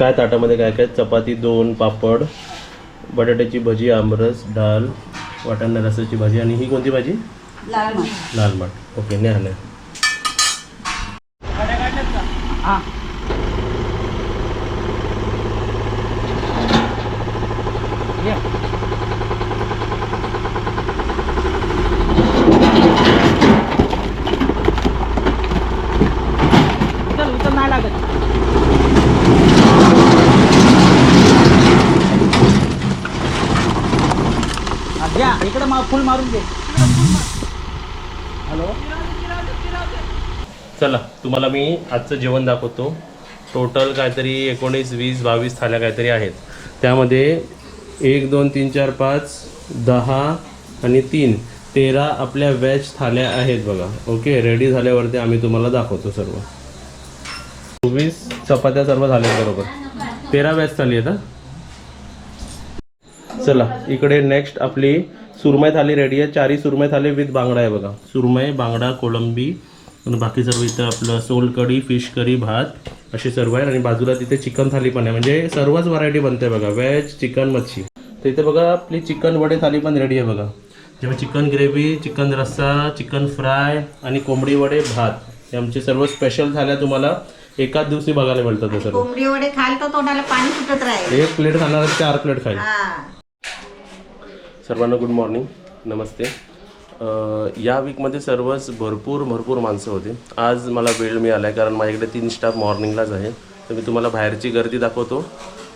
काय ताटामध्ये काय काय? चपाती दोन पापड बटाट्याची भजी आमरस डाळ वाटाणा रसाची भाजी आणि ही कोणती भाजी? लाल माठ. ओके न्या न्या उचल उचल नाही लागत हा, घ्या इकडे मा फुल मारून घे हॅलो चला तुम्हाला मी आजचं जेवण दाखवतो. टोटल काहीतरी एकोणीस वीस बावीस थाल्या काहीतरी आहेत. त्यामध्ये एक दोन तीन चार पाच दहा आणि तीन तेरा आपल्या व्हेज थाल्या आहेत बघा. ओके रेडी झाल्यावरती आम्ही तुम्हाला दाखवतो सर्व. चोवीस चपात्या सर्व झाल्या बरोबर. तेरा व्हेज थाली आहेत हा? चला इकडे नेक्स्ट आपली सुरमई थाली रेडी आहे. चारी सुरमई थाली विथ बांगडा आहे बघा. सुरमय बांगडा कोळंबी आणि बाकी सर्व इथं आपलं सोल कढी फिश करी भात असे सर्व आहे आणि बाजूला तिथे चिकन थाली पण आहे. म्हणजे सर्वच व्हरायटी बनते बघा. व्हेज चिकन मच्छी. तर इथे बघा आपली चिकन वडे थाली पण रेडी आहे बघा. जेव्हा चिकन ग्रेव्ही चिकन रस्सा चिकन फ्राय आणि कोंबडी वडे भात हे आमचे सर्व स्पेशल थाल्या तुम्हाला. एकाच दिवशी बघायला मिळतात सर्व. कोंबडी वडे खाल तर तोंडाला पाणी सुटत राहील. एक प्लेट खाणार चार प्लेट खाईल. हा. सर्वांना गुड मॉर्निंग नमस्ते. या वीकमध्ये सर्वच भरपूर भरपूर माणसं होती. आज मला वेळ मिळाला आहे कारण माझ्याकडे तीन स्टाफ मॉर्निंगलाच आहे. तर मी तुम्हाला बाहेरची गर्दी दाखवतो.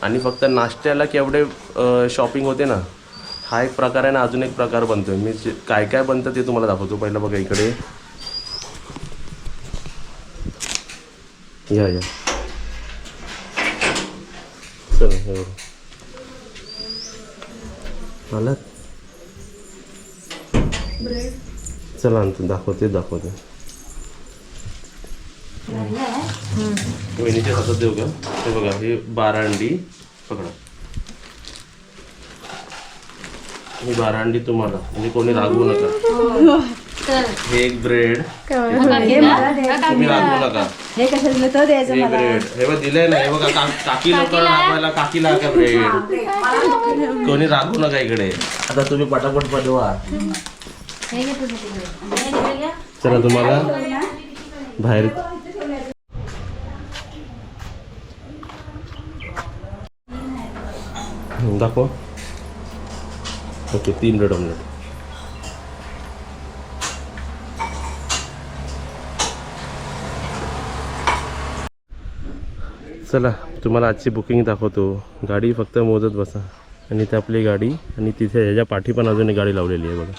आणि फक्त नाश्त्याला केवढे शॉपिंग होते ना हा एक प्रकार आहे ना अजून एक प्रकार बनतो आहे मी जे- काय काय बनतं ते तुम्हाला दाखवतो. पहिलं बघा इकडे. या या. चला मला चला आणतो दाखवते दाखवते. वहिनीच्या हातात देऊ का? हे बघा हे बारा अंडी पकडा. ही बारा अंडी तुम्हाला म्हणजे कोणी रागवू नका. हे एक ब्रेड. तुम्ही रागवू नका. हे कसं दिलं तर द्यायचं हे ब्रेड. हे बघ दिलंय ना हे बघा का- काकी लोक रागवायला काकीला का ब्रेड? कोणी रागवू नका इकडे. आता तुम्ही पटापट बनवा चला तुम्हाला बाहेर दाखवा. दाखव ओके तीन ब्रेड ऑमलेट चला तुम्हाला आजची बुकिंग दाखवतो. गाडी फक्त मोजत बसा. आणि ते आपली गाडी आणि तिथे ह्याच्या पाठी पण अजून एक गाडी लावलेली आहे बघा.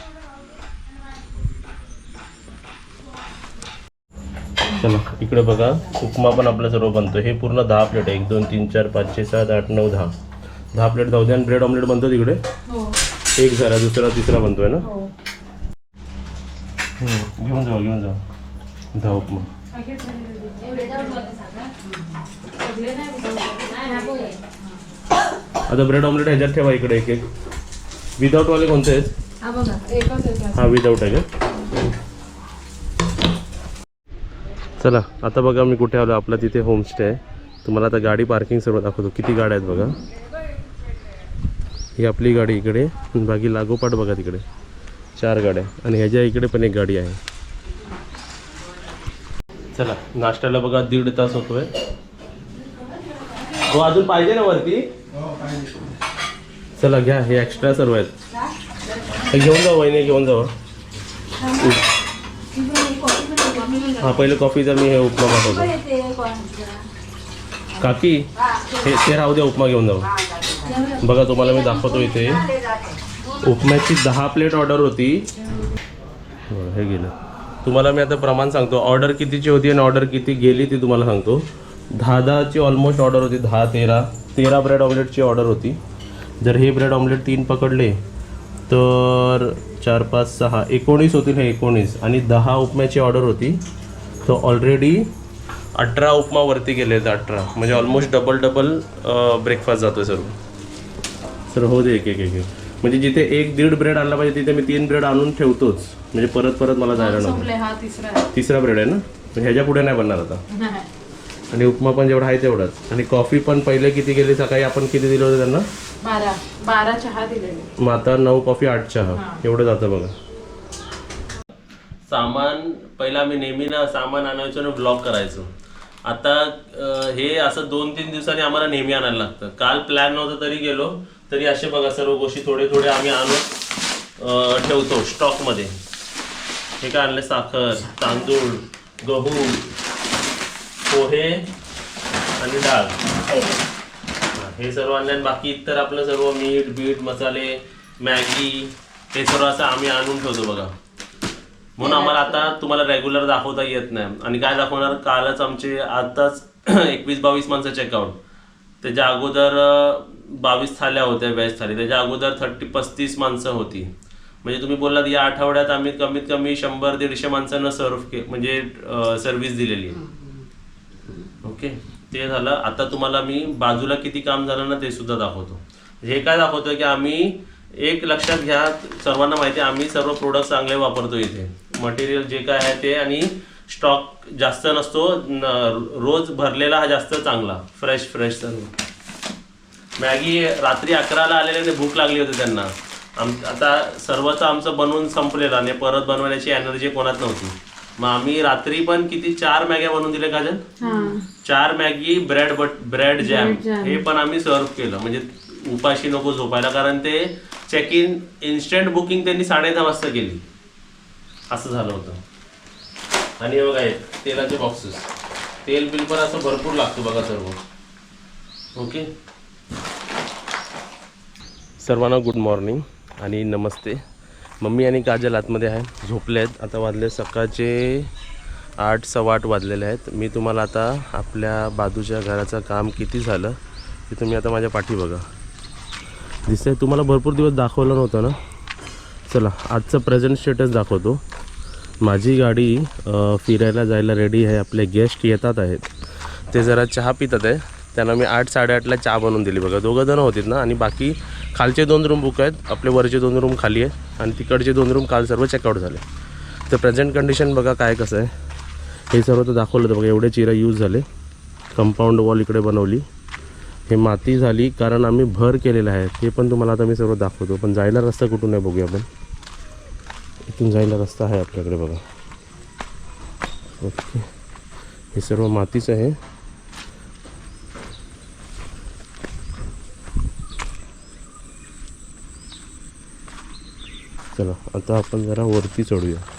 चला इकडे बघा उपमा पण आपला सर्व बनतो हे पूर्ण दहा प्लेट आहे. एक दोन तीन चार पाच छे सात आठ नऊ दहा. दहा प्लेट जाऊ दे आणि ब्रेड ऑमलेट बनतो तिकडे. एक झाला दुसरा तिसरा बनतोय ना? हम्म, घेऊन जाऊ घेऊन जाऊ दहा उपमा. आता ब्रेड ऑमलेट ह्याच्यात ठेवा इकडे एक एक. विदाऊट वाले कोणते आहेत? हा विदाऊट आहे का? चला आता बघा मी कुठे आलो. आपला तिथे होमस्टे आहे. तुम्हाला आता गाडी पार्किंग सर्व दाखवतो. किती गाड्या आहेत बघा. ही आपली गाडी इकडे बाकी लागोपाठ बघा तिकडे. चार गाड्या आणि ह्याच्या इकडे पण एक गाडी आहे. चला नाश्त्याला बघा दीड तास होतोय. हो अजून पाहिजे ना वरती? चला घ्या हे एक्स्ट्रा सर्व आहेत. घेऊन जाऊ वहिनी घेऊन जाऊ. हा पहिले कॉफीचा मी हे उपमा पाठवतो काकी हे. ते राहू द्या उपमा घेऊन जाऊ. बघा तुम्हाला मी दाखवतो इथे. उपम्याची दहा प्लेट ऑर्डर होती. हे गेलं. तुम्हाला मी आता प्रमाण सांगतो. ऑर्डर कितीची होती आणि ऑर्डर किती गेली ती तुम्हाला सांगतो. दहा दहाची ऑलमोस्ट ऑर्डर होती दहा तेरा. तेरा ब्रेड ऑमलेटची ऑर्डर होती. जर हे ब्रेड ऑमलेट तीन पकडले तर चार पाच सहा एकोणीस होतील हे एकोणीस. आणि दहा उपम्याची ऑर्डर होती. तर ऑलरेडी अठरा उपमावरती गेले आहेत अठरा. म्हणजे ऑलमोस्ट डबल डबल ब्रेकफास्ट जातो सर्व. सर हो दे एक एक एक एक. म्हणजे जिथे एक दीड ब्रेड आणला पाहिजे तिथे मी तीन ब्रेड आणून ठेवतोच. म्हणजे परत परत मला जायला नको. हा तिसरा. आहे तिसरा ब्रेड आहे ना? ह्याच्या पुढे नाही बनणार आता. आणि उपमा पण जेवढा आहे तेवढाच. आणि कॉफी पण पहिले किती गेली? सकाळी आपण किती दिलं होतं त्यांना? मग आता नऊ कॉफी आठ चहा. एवढं जातं बघा. सामान पहिला आम्ही नेहमी ना सामान आणायचो आणि ब्लॉक करायचो. आता हे असं दोन तीन दिवसांनी आम्हाला नेहमी आणायला लागतं. काल प्लॅन नव्हतं तरी गेलो तरी असे बघा सर्व गोष्टी थोडे थोडे आम्ही आणून ठेवतो स्टॉकमध्ये. हे काय आणले साखर तांदूळ गहू पोहे आणि डाळ. हे सर्व आणल्यान बाकी इतर आपलं सर्व मीठ बीट मसाले मॅगी हे सर्व असं आम्ही आणून ठेवतो बघा. म्हणून आम्हाला आता तुम्हाला रेग्युलर दाखवता येत नाही. आणि काय दाखवणार? कालच आमचे आताच एकवीस बावीस माणसं चेकआउट त्याच्या अगोदर बावीस थाल्या होत्या व्हेज थाली त्याच्या अगोदर थर्टी पस्तीस माणसं होती. म्हणजे तुम्ही बोललात या आठवड्यात आम्ही कमीत कमी शंभर दीडशे माणसांना सर्व के म्हणजे सर्व्हिस दिलेली. आहे ओके ते झालं. आता तुम्हाला मी बाजूला किती काम झालं ना ते सुद्धा दाखवतो. हे काय दाखवतं की आम्ही एक लक्षात घ्या सर्वांना माहिती आहे आम्ही सर्व प्रोडक्ट चांगले वापरतो इथे. मटेरियल जे काय आहे ते आणि स्टॉक जास्त नसतो रोज भरलेला हा जास्त चांगला. फ्रेश फ्रेश सर्व. मॅगी रात्री अकराला आलेले आणि भूक लागली होती त्यांना. आम आता सर्वच आमचं बनवून संपलेलं आणि परत बनवण्याची एनर्जी कोणात नव्हती. मग आम्ही रात्री पण किती चार मॅग्या बनवून दिले काजल चार Maggi bread butter bread jam हे पण आम्ही सर्व केलं. म्हणजे उपाशी नको झोपायला कारण ते चेक इन इन्स्टंट बुकिंग त्यांनी साडे दहा वाजता केली. असं झालं होतं. आणि हे बघा तेलाचे बॉक्सेस तेल बिल पण असं भरपूर लागतो बघा सर्व. ओके? सर्वांना गुड मॉर्निंग आणि नमस्ते. मम्मी आणि काजल आतमध्ये आहे झोपले आहेत. आता वाजले सकाळचे आठ सव्वा आठ वाजलेले आहेत. मी तुम्हाला आता आपल्या बाजूच्या घराचं काम किती झालं ते तुम्ही आता माझ्या पाठी बघा. दिसतंय तुम्हाला भरपूर दिवस दाखवलं नव्हतं ना? चला आजचं प्रेझेंट स्टेटस दाखवतो. माझी गाडी फिरायला जायला रेडी आहे. आपले गेस्ट येतात आहेत. ते जरा चहा पितात आहे. त्यांना मी आठ साडेआठला चहा बनवून दिली. बघा दोघं जणं होतील ना. आणि बाकी खालचे दोन रूम बुक आहेत. आपले वरचे दोन रूम खाली आहे आणि तिकडचे दोन रूम काल सर्व चेकआउट झाले. तर प्रेझेंट कंडिशन बघा काय कसं आहे. हे सर्व तर दाखवलं होतं. बघा एवढे चिरा यूज झाले. कंपाऊंड वॉल इकडे बनवली. हे माती झाली कारण आम्ही भर केलेलं आहे. ते पण तुम्हाला आता मी सर्व दाखवतो. पण जायला रस्ता कुठून आहे बघूया आपण. इथून जायला रस्ता आहे आपल्याकडे बघा. ओके. हे सर्व मातीच आहे. चला आता आपण जरा वरती चढूया.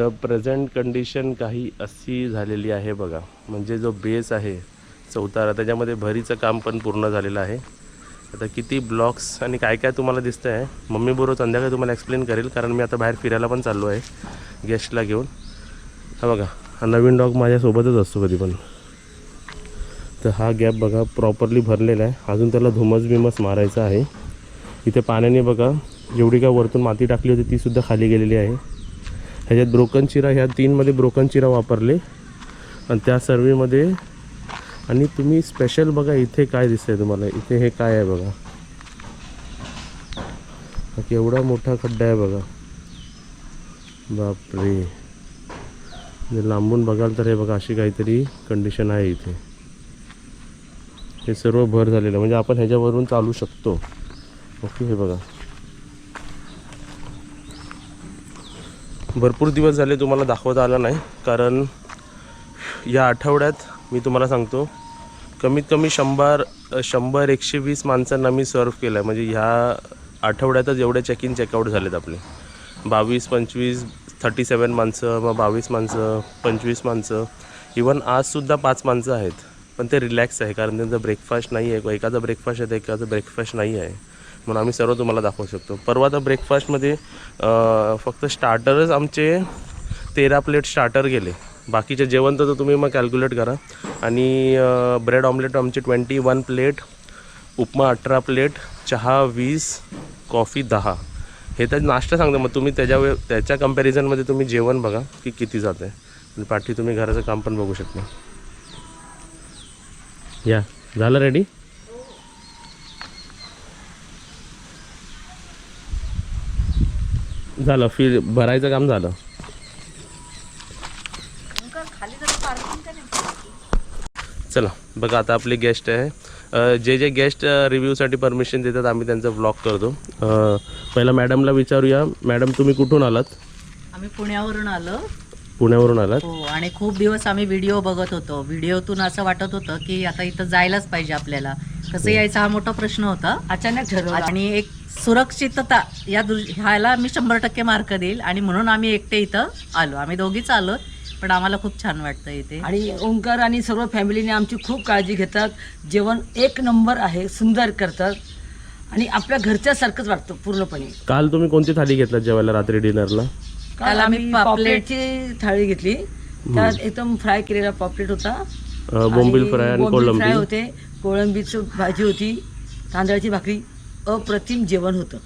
तर प्रेझेंट कंडिशन काही अशी झालेली आहे बघा. म्हणजे जो बेस आहे चौतारा त्याच्यामध्ये भरीचं काम पण पूर्ण झालेलं आहे. आता किती ब्लॉक्स आणि काय काय तुम्हाला दिसतं आहे मम्मी बरोबर संध्याकाळी तुम्हाला एक्सप्लेन करेल कारण मी आता बाहेर फिरायला पण चाललो आहे गेस्टला घेऊन. हा बघा हा नवीन डॉग माझ्यासोबतच असतो कधी पण. तर हा गॅप बघा प्रॉपरली भरलेला आहे. अजून त्याला धुमस बिमस मारायचा आहे. इथे पाण्याने बघा जेवढी काय वरतून माती टाकली होती तीसुद्धा खाली गेलेली आहे. ह्याच्यात ब्रोकन चिरा ह्या तीनमध्ये ब्रोकन चिरा वापरले. आणि त्या सर्वेमध्ये आणि तुम्ही स्पेशल बघा इथे काय दिसतंय तुम्हाला. इथे हे काय आहे बघा. एवढा केवढा मोठा खड्डा आहे बघा. बापरे. जर लांबून बघाल तर हे बघा अशी काहीतरी कंडिशन आहे इथे. हे सर्व भर झालेलं म्हणजे आपण ह्याच्यावरून चालू शकतो. ओके हे बघा. भरपूर दिवस झाले तुम्हाला दाखवता आला नाही कारण या आठवड्यात मी तुम्हाला सांगतो कमीत कमी शंभर शंभर एकशे वीस माणसांना मी सर्व केलं आहे म्हणजे ह्या आठवड्यातच एवढे चेक इन चेकआउट झालेत आपले. बावीस पंचवीस थर्टी सेवन माणसं मग बावीस माणसं पंचवीस माणसं इवन आजसुद्धा पाच माणसं आहेत. पण ते रिलॅक्स आहे कारण त्यांचा ब्रेकफास्ट नाही आहे एकाचा ब्रेकफास्ट आहे तर एकाचा ब्रेकफास्ट नाही आहे म्हणून आम्ही सर्व तुम्हाला दाखवू शकतो. परवा तर ब्रेकफास्टमध्ये फक्त स्टार्टरच आमचे तेरा प्लेट स्टार्टर गेले. बाकीचे जेवण तर तुम्ही मग कॅल्क्युलेट करा. आणि ब्रेड ऑमलेट आमचे ट्वेंटी वन प्लेट उपमा अठरा प्लेट चहा वीस कॉफी दहा. हे तर नाश्ता सांगतो. मग तुम्ही त्याच्या वे त्याच्या कम्पॅरिझनमध्ये तुम्ही जेवण बघा की किती जातं आहे पाठी तुम्ही घराचं काम पण बघू शकता. या. झालं रेडी झालं फिर भरायचं काम झालं. चला बघा आता आपले गेस्ट आहे. जे जे गेस्ट रिव्ह्यूसाठी परमिशन देतात आम्ही त्यांचा व्लॉग करतो. पहिला मॅडमला विचारूया. मॅडम तुम्ही कुठून आलात? आम्ही पुण्यावरून आलो. पुण्यावरून आलात? हो आणि खूप दिवस आम्ही व्हिडिओ बघत होतो. व्हिडिओतून असं वाटत होतं की आता इथं जायलाच पाहिजे आपल्याला. कसं यायचा हा मोठा प्रश्न होता. अचानक ठरवलं. आणि एक सुरक्षितता या दृ ह्याला मी शंभर टक्के मार्क देईल आणि म्हणून आम्ही एकटे इथं आलो. आम्ही दोघीच आलो पण आम्हाला खूप छान वाटतं इथे. आणि ओंकार आणि सर्व फॅमिलीने आमची खूप काळजी घेतात जेवण एक नंबर आहे सुंदर करतात आणि आपल्या घरच्यासारखंच वाटतं पूर्णपणे. काल तुम्ही कोणती थाली घेतलात जेवायला रात्री डिनरला? काल आम्ही आम्ही पापलेट- पॉपलेटची थाळी घेतली. त्यात एकदम फ्राय केलेला पॉपलेट होता. बोंबील फ्राय आणि बोंबील फ्राय कोळंबी. होते. कोळंबीचं भाजी होती तांदळाची भाकरी. अप्रतिम जेवण होतं.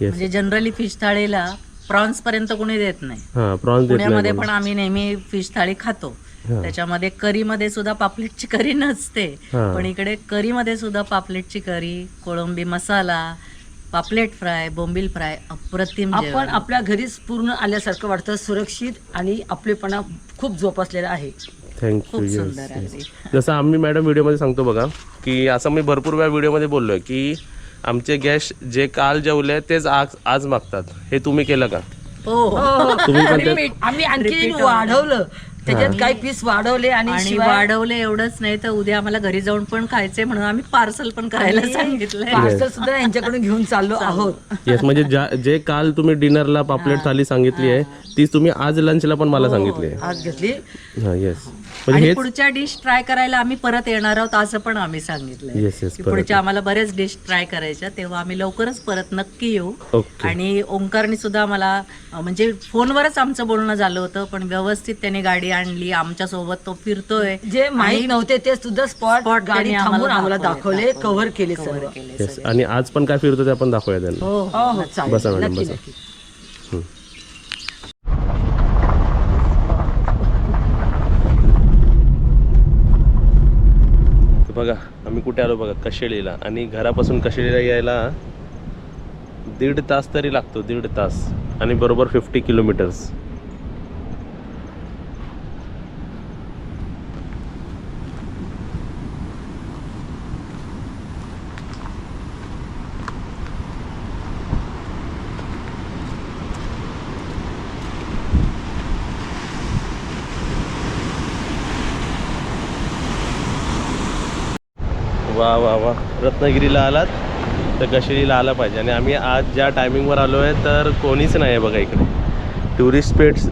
म्हणजे जनरली फिश थाळीला प्रॉन्स पर्यंत कोणी देत नाही. हां प्रॉन्स देत पुण्यामध्ये पण आम्ही नेहमी फिश थाळी खातो. हा. त्याच्यामध्ये करीमध्ये सुद्धा पापलेटची करी नसते. हा. पण इकडे करीमध्ये सुद्धा पापलेटची करी कोळंबी मसाला पापलेट फ्राय बोंबील फ्राय अप्रतिम आपण जेवण. आपल्या घरीच पूर्ण आल्यासारखं वाटतं सुरक्षित आणि आपलेपणा खूप जोपासलेला आहे. थँक्यू खूप येस सुंदर आहे जसं आम्ही मॅडम व्हिडिओमध्ये सांगतो बघा की असं मी भरपूर वेळा व्हिडिओमध्ये बोललो आहे की आमचे गेस्ट जे काल जेवले तेच आज आज मागतात. हे तुम्ही केलं का? हो. तुम्ही पण ते- Repeat. आम्ही आणखी वाढवलं. त्याच्यात काही पीस वाढवले आणि आणि शिवाय वाढवले एवढंच नाही तर उद्या आम्हाला घरी जाऊन पण खायचंय म्हणून आम्ही पार्सल पण करायला सांगितलंय. पार्सल सुद्धा यांच्याकडून घेऊन चाललो आहोत. येस म्हणजे ज्या जे काल तुम्ही डिनरला पापलेट थाली सांगितली आहे तीच तुम्ही आज लंचला पण मला सांगितली आहे. आज घेतली. हां येस आणि पुढच्या डिश ट्राय करायला आम्ही परत येणार आहोत असं पण आम्ही की पुढच्या आम्हाला बरेच डिश ट्राय करायच्या तेव्हा आम्ही लवकरच परत नक्की येऊ. ओके. आणि ओंकारने सुद्धा मला अं, म्हणजे फोनवरच आमचं बोलणं झालं होतं पण व्यवस्थित त्याने गाडी आणली आमच्यासोबत तो फिरतोय. जे माहीत नव्हते ते सुद्धा स्पॉट Spot गाडी त्यांनी थांबून आम्हाला दाखवले, कव्हर केले सर्व. केले येस आणि आज पण काय फिरतो ते आपण दाखवूया त्यांना. हो हो हो चालेल बसा मॅडम, नक्की बसा. बघा आम्ही कुठे आलो बघा कशेळीला. आणि घरापासून कशेळीला यायला दीड तास तरी लागतो दीड तास. आणि बरोबर फिफ्टी किलोमीटर्स वा वा वा रत्नागिरीला आलात तर कशेरीला आला पाहिजे? आणि आम्ही आज ज्या टायमिंगवर आलो आहे तर कोणीच नाही आहे बघा इकडे. टुरिस्ट स्पेट्स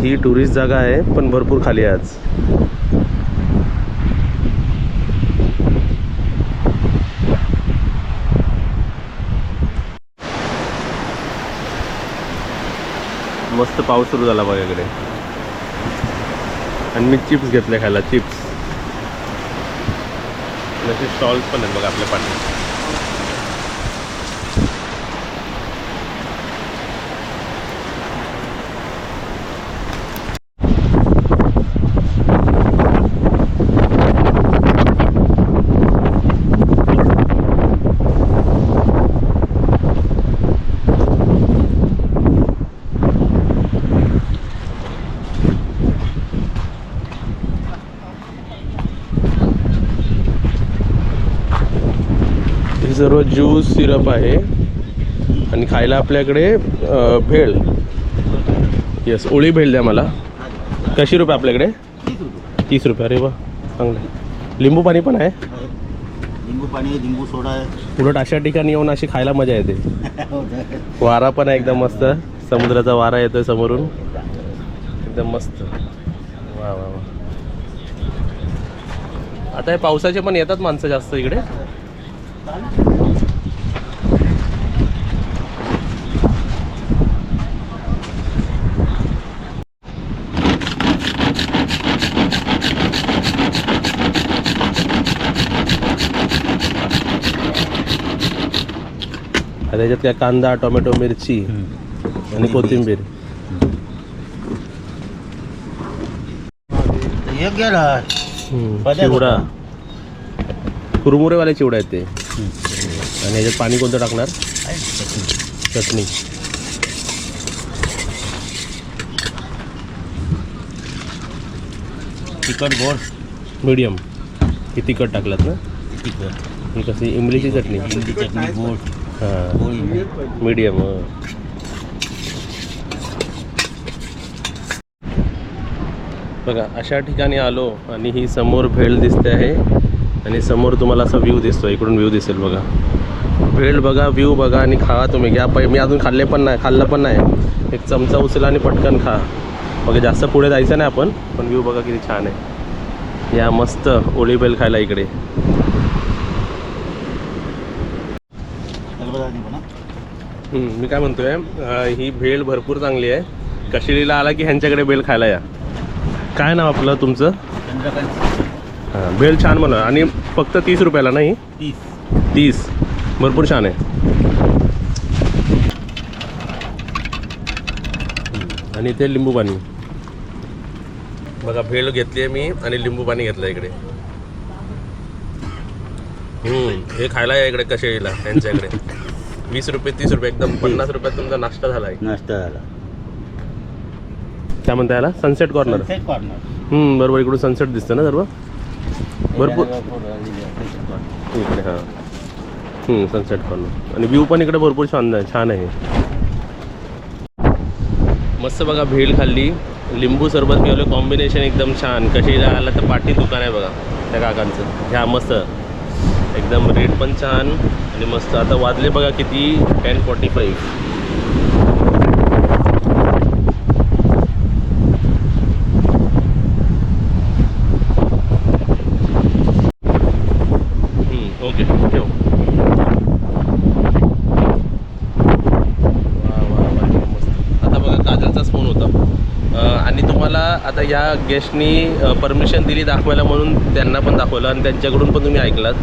ही टुरिस्ट जागा आहे पण भरपूर खाली आहे आज. मस्त पाऊस सुरू झाला बघा इकडे. आणि मी चिप्स घेतले खायला चिप्स स्टॉल्स पण आहेत बघा आपल्या पाठी सर्व ज्यूस सिरप आहे. आणि खायला आपल्याकडे भेळ. येस ओळी भेळ द्या मला. कशी रुपये आपल्याकडे? तीस रुपये. अरे वा चांगलं. आहे. लिंबू पाणी पण आहे? लिंबू पाणी लिंबू सोडा उलट अशा ठिकाणी येऊन अशी खायला मजा येते. वारा पण आहे एकदम मस्त. समुद्राचा वारा येतोय समोरून. एकदम मस्त. वा वा वा. आता हे पावसाचे पण येतात माणसं जास्त इकडे. आता त्याच्यात काय कांदा टोमॅटो मिरची आणि कोथिंबीर. चिवडा. कुरमुरेवाले चिवडा आहेत ते. आणि ह्याच्यात पाणी कोणतं टाकणार? चटणी. तिखट गोड. मीडियम. ही तिखट टाकलात ना? तिखट. ही कशी? इमलीची चटणी. हिंदी चटणी गोड. हां. मीडियम बघा अशा ठिकाणी आलो आणि ही समोर भेळ दिसते आहे. आणि समोर तुम्हाला असा व्ह्यू दिसतो इकडून व्ह्यू दिसेल बघा. भेळ बघा व्ह्यू बघा आणि खा तुम्ही. घ्या पै मी अजून खाल्ले पण नाही खाल्लं पण नाही. एक चमचा उचला आणि पटकन खा. बघा जास्त पुढे जायचं नाही आपण पण व्ह्यू बघा किती छान आहे. या मस्त ओळी बेल खायला इकडे हम्म, मी काय म्हणतोय ही भेळ भरपूर चांगली आहे. कशिलीला आला की ह्यांच्याकडे भेळ खायला या. काय नाव आपलं तुमचं? हां भेळ छान म्हणा. आणि फक्त तीस रुपयाला नाही? तीस. तीस. भरपूर छान आहे. आणि ते लिंबू पाणी. बघा भेळ घेतली आहे मी आणि लिंबू पाणी घेतलं इकडे. हम्म, हे खायला या इकडे कशेळीला यांच्याकडे वीस रुपये तीस रुपये एकदम पन्नास रुपयात तुमचा नाश्ता झाला आहे नाश्ता झाला. काय म्हणता याला? सनसेट कॉर्नर सनसेट कॉर्नर हम्म, बरोबर इकडून सनसेट दिसतं ना सर्व? भरपूर इकडे हां. सनसेट कॉर्नर आणि व्ह्यू पण इकडे भरपूर छान आहे छान आहे. मस्त बघा भेळ खाल्ली. लिंबू सरबत पिवलं कॉम्बिनेशन एकदम छान. कशी आलं तर पाठी दुकान आहे बघा त्या काकांचं. ह्या मस्त. एकदम रेट पण छान आणि मस्त. आता वाजले बघा किती? टेन फॉर्टी फाईव्ह ओके ठेव वा वा वा एकदम मस्त आता बघा काजलचाच फोन होता अं, तुम्हाला आता या गेस्टनी परमिशन दिली दाखवायला म्हणून त्यांना पण दाखवलं आणि त्यांच्याकडून पण तुम्ही ऐकलात.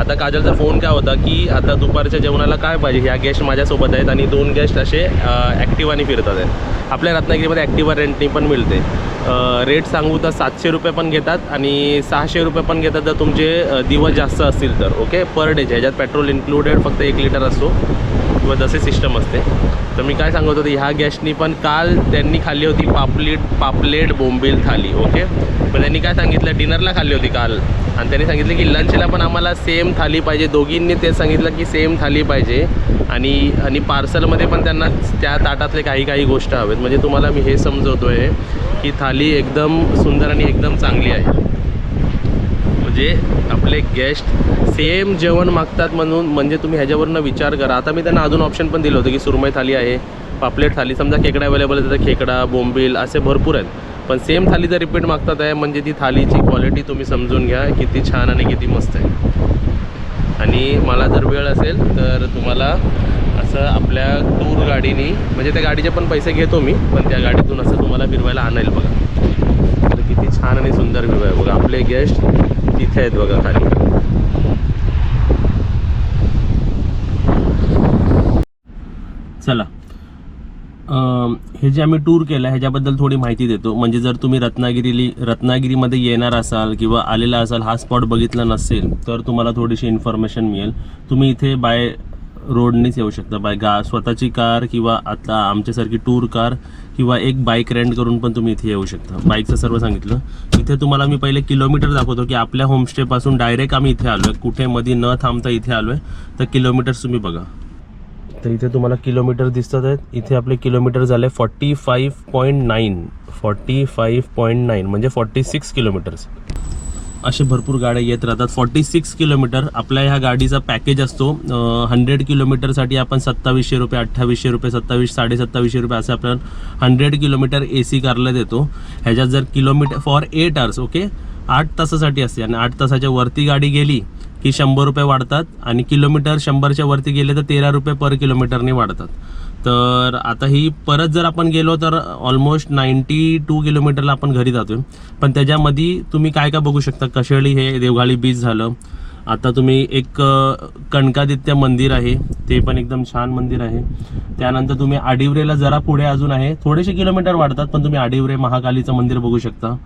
आता काजलचा फोन काय होता की आता दुपारच्या जेवणाला काय पाहिजे? ह्या गेस्ट माझ्यासोबत आहेत आणि दोन गेस्ट असे ॲक्टिवाने फिरतात आहेत. आपल्या रत्नागिरीमध्ये ॲक्टिवा रेंटनी पण मिळते. रेट सांगू तर सातशे रुपये पण घेतात आणि सहाशे रुपये पण घेतात जर तुमचे दिवस जास्त असतील तर ओके पर डेचे ह्याच्यात पेट्रोल इन्क्लुडेड फक्त एक लिटर असतो. किंवा जसे सिस्टम असते. तर मी काय सांगत होतो ह्या गॅसनी पण काल त्यांनी खाल्ली होती पापलेट पापलेट बोंबील थाली ओके पण त्यांनी काय सांगितलं डिनरला खाल्ली होती काल. आणि त्यांनी सांगितलं की लंचला पण आम्हाला सेम थाली पाहिजे. दोघींनी ते सांगितलं की सेम थाली पाहिजे. आणि आणि पार्सलमध्ये पण त्यांना त्या ताटातले काही काही गोष्ट हवेत. म्हणजे तुम्हाला मी हे समजवतो आहे की थाली एकदम सुंदर आणि एकदम चांगली आहे. म्हणजे आपले गेस्ट सेम जेवण मागतात म्हणून म्हणजे तुम्ही ह्याच्यावरनं विचार करा. आता मी त्यांना अजून ऑप्शन पण दिलं होतं की सुरमई थाली आहे पापलेट थाली. समजा खेकडा अवेलेबल आहे तर खेकडा बोंबील असे भरपूर आहेत. पण सेम थाली जर रिपीट मागतात आहे म्हणजे ती थालीची क्वालिटी तुम्ही समजून घ्या किती छान आणि किती मस्त आहे. आणि मला जर वेळ असेल तर तुम्हाला असं आपल्या टूर गाडीनी म्हणजे त्या गाडीचे पण पैसे घेतो मी पण त्या गाडीतून असं तुम्हाला फिरवायला आणेल बघा. तर किती छान आणि सुंदर व्ह्यू आहे. बघा आपले गेस्ट तिथे आहेत बघा खाली. चला. हे जे आम्ही टूर केलं ह्याच्याबद्दल थोडी माहिती देतो. म्हणजे जर तुम्ही रत्नागिरीली रत्नागिरीमध्ये येणार असाल किंवा आलेला असाल हा स्पॉट बघितला नसेल तर तुम्हाला थोडीशी इन्फॉर्मेशन मिळेल. तुम्ही इथे बाय रोडनेच येऊ शकता. बाय गा स्वतःची कार किंवा आता आमच्यासारखी टूर कार किंवा एक बाईक रेंट करून पण तुम्ही इथे येऊ शकता. बाईकचं सर्व सांगितलं. इथे तुम्हाला मी पहिले किलोमीटर दाखवतो की आपल्या होमस्टेपासून डायरेक्ट आम्ही इथे आलो आहे कुठे मध्ये न थांबता इथे आलो आहे तर किलोमीटर्स तुम्ही बघा. तर इथे तुम्हाला किलोमीटर दिसतात आहेत. इथे आपले किलोमीटर झाले forty five point nine forty five point nine म्हणजे फॉर्टी सिक्स किलोमीटर्स असे भरपूर गाड्या येत राहतात. फॉर्टी सिक्स किलोमीटर आपल्या ह्या गाडीचा पॅकेज असतो. हंड्रेड किलोमीटरसाठी आपण सत्तावीसशे रुपये अठ्ठावीसशे रुपये सत्तावीस साडेसत्तावीसशे रुपये असं आपण हंड्रेड किलोमीटर ए सी कारला देतो. ह्याच्यात जर kilometre for eight hours okay आठ तासासाठी असते. आणि आठ तासाच्या वरती गाडी गेली की शंभर रुपये वाढतात आणि किलोमीटर शंभरच्या वरती गेले तर तेरा रुपये पर किलोमीटरने वाढतात. तर आता ही परत जर आपण गेलो तर ऑलमोस्ट नाईन्टी टू किलोमीटरला आपण घरी जातोय. पण त्याच्यामध्ये तुम्ही काय काय बघू शकता? कशेळी हे देवघाळी बीच झालं. आता तुम्ही एक कणकादित्य मंदिर आहे. ते पण एकदम छान मंदिर आहे. त्यानंतर तुम्ही आडिवरेला जरा पुढे अजून आहे. थोडेसे किलोमीटर वाढतात पण तुम्ही आडिवरे महाकालीचं मंदिर बघू शकता.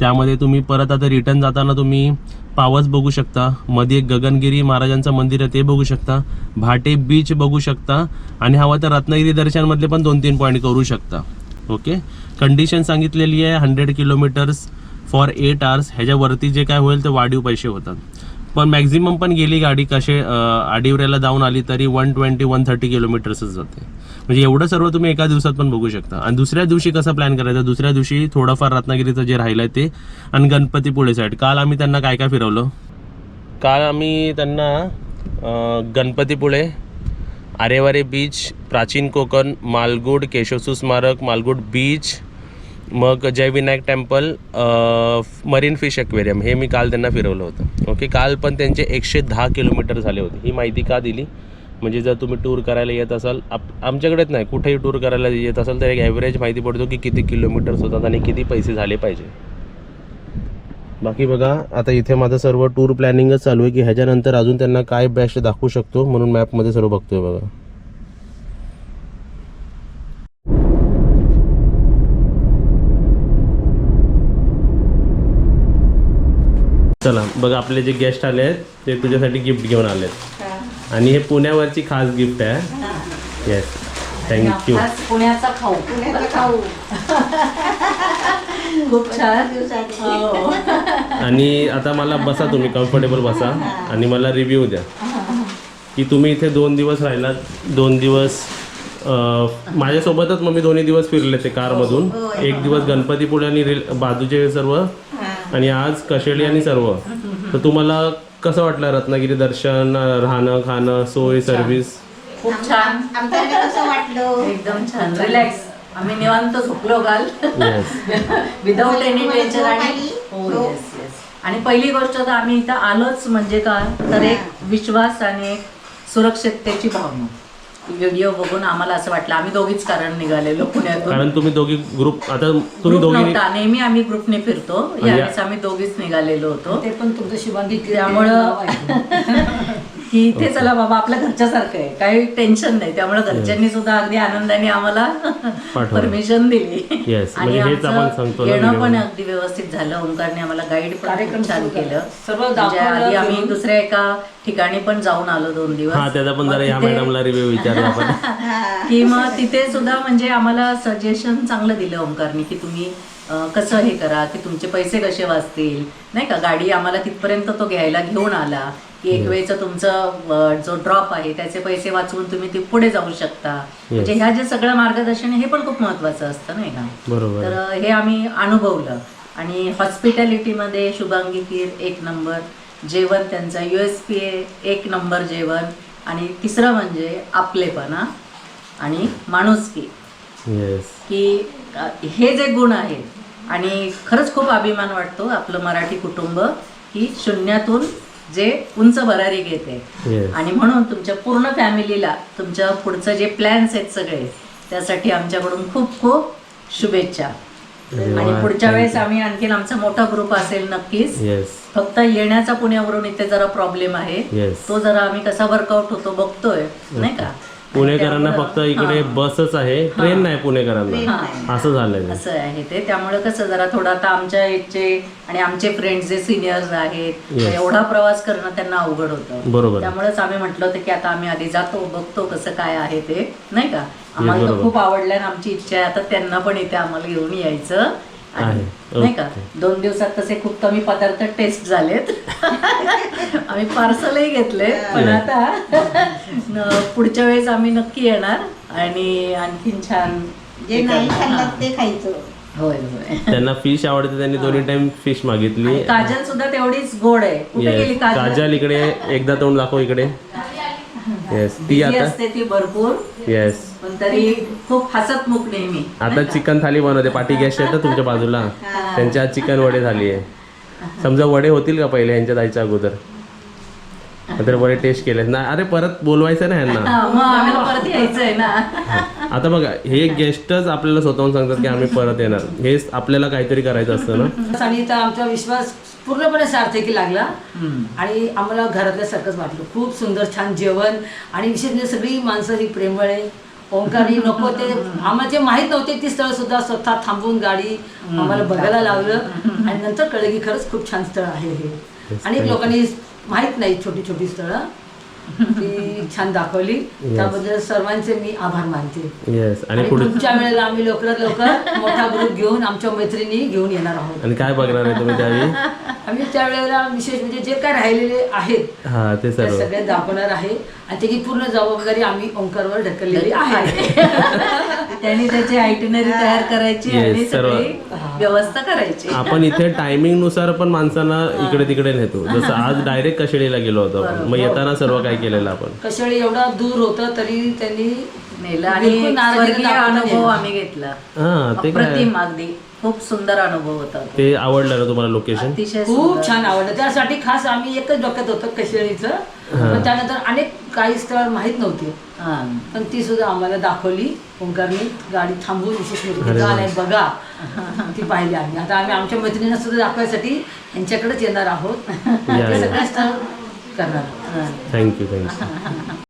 त्यामध्ये तुम्ही परत आता रिटर्न जाताना तुम्ही पावस बघू शकता. मध्ये एक गगनगिरी महाराजांचं मंदिर आहे ते बघू शकता. भाटे बीच बघू शकता. आणि हवं तर रत्नागिरी दर्शनमधले पण दोन तीन पॉईंट करू शकता. ओके कंडिशन सांगितलेली आहे hundred kilometres for eight hours ह्याच्यावरती जे काय होईल ते वाढीव पैसे होतात. पण मॅक्झिमम पण गेली गाडी कसे आडिवऱ्याला जाऊन आली तरी वन ट्वेंटी वन थर्टी किलोमीटर्सच जाते. म्हणजे एवढं सर्व तुम्ही एका दिवसात पण बघू शकता. आणि दुसऱ्या दिवशी कसं प्लॅन करायचा? दुसऱ्या दिवशी थोडंफार रत्नागिरीचं जे राहिलं आहे ते आणि गणपतीपुळे साईड काल आम्ही त्यांना काय काय फिरवलं? काल आम्ही त्यांना गणपतीपुळे आरेवारे बीच प्राचीन कोकण मालगुड केशवसू स्मारक मालगुड बीच मग Jaivinayak temple marine fish aquarium हे मी काल त्यांना फिरवलं होतं. ओके काल पण त्यांचे एकशे दहा किलोमीटर झाले होते. ही माहिती का दिली? म्हणजे जर तुम्ही टूर करायला येत असाल आप आमच्याकडेच नाही कुठेही टूर करायला येत असाल तर एक ॲव्हरेज माहिती पडतो की किती किलोमीटर्स होतात आणि किती पैसे झाले पाहिजे. बाकी बघा आता इथे माझं सर्व टूर प्लॅनिंगच चालू आहे की ह्याच्यानंतर अजून त्यांना काय बेस्ट दाखवू शकतो म्हणून मॅपमध्ये सर्व बघतोय बघा. चला बघ आपले जे गेस्ट आले आहेत ते तुझ्यासाठी गिफ्ट घेऊन आलेत. आणि हे पुण्यावरची खास गिफ्ट आहे. येस थँक्यू खास पुण्याचा खाऊ. पुण्याचा खाऊ. खूप छान. हो. आणि आता मला बसा तुम्ही कम्फर्टेबल बसा. आणि मला रिव्ह्यू द्या. की तुम्ही इथे दोन दिवस राहिलात. दोन दिवस अं, माझ्यासोबतच मग मी दोन्ही दिवस फिरले ते कारमधून. एक दिवस गणपतीपुळे आणि रेल बाजूचे सर्व. आणि आज कशेळी आणि सर्व. तर तुम्हाला कसं वाटलं रत्नागिरी दर्शन राहणं खाणं सोय सर्व्हिस खूप छान. आमच्याकडे कसं वाटलं? एकदम छान. रिलॅक्स आम्ही निवांत झोपलो काल. येस विदाऊट एनी टेन्शन आणि. हो. येस येस आणि पहिली गोष्ट तर आम्ही इथं आलोच म्हणजे काय तर एक विश्वास आणि एक सुरक्षिततेची भावना. व्हिडिओ बघून आम्हाला असं वाटलं आम्ही दोघीच कारण निघालेलो पुण्यातून. कारण तुम्ही दोघी ग्रुप आता तुम्ही ग्रुप दोघी नव्हता नेहमी आम्ही ग्रुपने फिरतो. यावेळेस आम्ही दोघीच निघालेलो होतो. ते पण तुमचं शुभांगी त्यामुळं की इथे चला बाबा आपल्या घरच्यासारखं आहे. काही टेन्शन नाही. त्यामुळे घरच्यांनी सुद्धा अगदी आनंदाने आम्हाला. परमिशन दिली. Yes, आणि म्हणजे हेच आपण आमचं सांगतो ना येणं पण. अगदी व्यवस्थित झालं. ओंकारने आम्हाला गाईड पण कार्यक्रम खूप छान केलं. सर्व म्हणजे आधी आम्ही. दुसऱ्या एका ठिकाणी पण जाऊन आलो दोन दिवस. हा त्याचा पण जरा या मॅडमला रिव्ह्यू विचारला आपण की मग तिथे सुद्धा म्हणजे आम्हाला सजेशन चांगलं दिलं ओंकारनी की तुम्ही अं, कसं हे करा की तुमचे पैसे कसे वाचतील? नाही का? गाडी आम्हाला तिथपर्यंत तो घ्यायला घेऊन आला. की एक वेळचं तुमचं जो ड्रॉप आहे त्याचे पैसे वाचवून तुम्ही ते पुढे जाऊ शकता. म्हणजे ह्या जे सगळं मार्गदर्शन हे पण खूप महत्वाचं असतं नाही का? तर हे आम्ही अनुभवलं. आणि हॉस्पिटॅलिटीमध्ये शुभांगी कीर एक नंबर जेवण त्यांचं यू एस पी एक नंबर जेवण आणि तिसरं म्हणजे आपलेपणा आणि माणुसकी. की हे जे गुण आहेत आणि खरंच खूप अभिमान वाटतो आपलं मराठी कुटुंब की शून्यातून जे उंच भरारी घेते. आणि म्हणून तुमच्या पूर्ण फॅमिलीला तुमच्या पुढचं जे प्लॅन्स आहेत सगळे त्यासाठी आमच्याकडून खूप खूप शुभेच्छा. आणि पुढच्या वेळेस आम्ही आणखीन आमचा मोठा ग्रुप असेल नक्कीच. येस फक्त येण्याचा पुण्यावरून इथे जरा प्रॉब्लेम आहे. Yes. तो जरा आम्ही कसा वर्कआउट होतो बघतोय नाही का? पुणेकरांना फक्त इकडे बसच आहे ट्रेन नाही पुणेकरांना. असं झालंय असं आहे ते. त्यामुळे कसं जरा थोडं आता आमच्या एजचे आणि आमचे फ्रेंड्स जे सिनियर्स आहेत. एवढा प्रवास करणं त्यांना अवघड होतं. बरोबर. त्यामुळेच आम्ही म्हटलं होतं की आता आम्ही आधी जातो बघतो कसं काय आहे ते. नाही का? आम्हाला. खूप आवडलं आणि आमची इच्छा आहे. आता त्यांना पण इथे आम्हाला घेऊन यायचं. आहे. नाही का? दोन दिवसात तसे खूप कमी पदार्थ टेस्ट झालेत. आम्ही पार्सलही घेतले पण आता पुढच्या वेळेस आम्ही नक्की येणार आणि आणखीन छान जे नाही. खाल्लं. ते खायचं. होय होय. त्यांना फिश आवडते त्यांनी दोन्ही टाइम फिश मागितली. आणि काजल सुद्धा तेवढीच गोड आहे. कुठे गेली येस काजल? काजल इकडे एकदा तोंड दाखव इकडे. येस ती आता? असते ती भरपूर. येस पण तरी खूप हसतमुख नेहमी आता चिकन थाली बनवते पाठी गॅस येतात तुमच्या बाजूला. त्यांच्या आज चिकन वडे झाली आहे समजा वडे होतील का पहिले यांच्या जायच्या अगोदर? तर वडे टेस्ट केले ना अरे परत बोलवायचं ना यांना? हा, मग आम्हाला परत यायचंय ना. आता बघा हे गेस्टच आपल्याला स्वतःहून सांगतात की आम्ही परत येणार. हे आपल्याला काहीतरी करायचं असतं ना? आणि इथं आमचा विश्वास पूर्णपणे सार्थकी लागला. आणि आम्हाला घरातल्यासारखंच वाटलं. खूप सुंदर छान जेवण. आणि विशेष म्हणजे सगळी माणसं ही प्रेमळ आहे. ओंकारी नको ते आम्हाला जे माहीत नव्हते ती स्थळ सुद्धा स्वतः थांबवून गाडी आम्हाला बघायला लावलं. आणि नंतर कळलं की खरंच खूप छान स्थळ आहे हे. अनेक लोकांनी माहीत नाही छोटी छोटी स्थळं. ती छान दाखवली. त्याबद्दल सर्वांचे मी आभार मानते. येस आणि आणि पुढे? पुढच्या वेळेला आम्ही लवकरात लवकर मोठा ग्रुप घेऊन आमच्या मैत्रिणी घेऊन येणार आहोत. आणि काय बघणार आहे तुम्ही त्यावेळी? आम्ही त्यावेळेला विशेष म्हणजे जे काय राहिलेले आहेत हा ते सर्व. सगळे दाखवणार आहे. आणि त्याची पूर्ण जबाबदारी आम्ही ओंकारवर ढकललेली आहे. त्यांनी त्याची आयटिनरी तयार करायची Yes, आणि सर्व. सगळी व्यवस्था करायची. आपण इथे टायमिंगनुसार पण माणसांना इकडे तिकडे नेतो. जसं आज डायरेक्ट कशेळीला गेलो होतो आपण. मग येताना सर्व काय केलेलं आपण? कशाळी एवढा दूर होतं तरी त्यांनी नेलं आणि बिलकुल नाराजीने स्वर्गीय दाखवलं अनुभव. आम्ही घेतला. हा ते काय? अप्रतिम अगदी. खूप सुंदर अनुभव होता तो. ते आवडलं ना तुम्हाला लोकेशन अतिशय खूप सुंदर. छान आवडलं. त्यासाठी खास आम्ही एकच डोक्यात होतं कशाळीचं पण त्यानंतर अनेक काही स्थळ माहीत नव्हते. हा. पण ती सुद्धा आम्हाला दाखवली. ओंकारनी गाडी थांबवून विशेष म्हणजे गाणं आहे बघा. ती पाहिली आम्ही. आता आम्ही आमच्या मैत्रिणींना सुद्धा दाखवायसाठी यांच्याकडेच येणार आहोत. या, ते या. सगळं स्थळ करणार. Thank you thank you